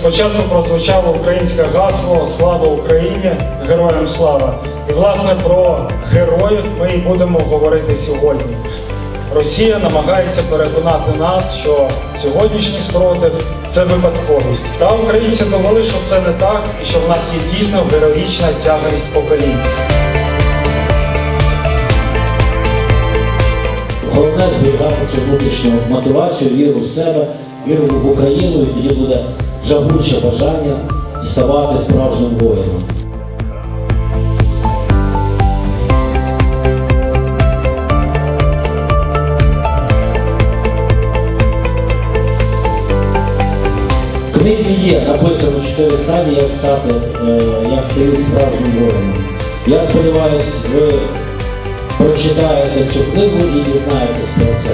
спочатку прозвучало українське гасло Слава Україні! Героям слава! І власне про героїв ми і будемо говорити сьогодні. Росія намагається переконати нас, що сьогоднішній спротив це випадковість. Та українці довели, що це не так, і що в нас є дійсно героїчна тяглість поколінь. Головне зберігати цю внутрішню мотивацію, віру в себе, віру в Україну, і тоді буде жагуче бажання ставати справжнім воїном. В книзі є написано чотири стадії, як стати, е, як стають справжнім воїном. Я сподіваюся, ви прочитаєте цю книгу і дізнаєтесь про це.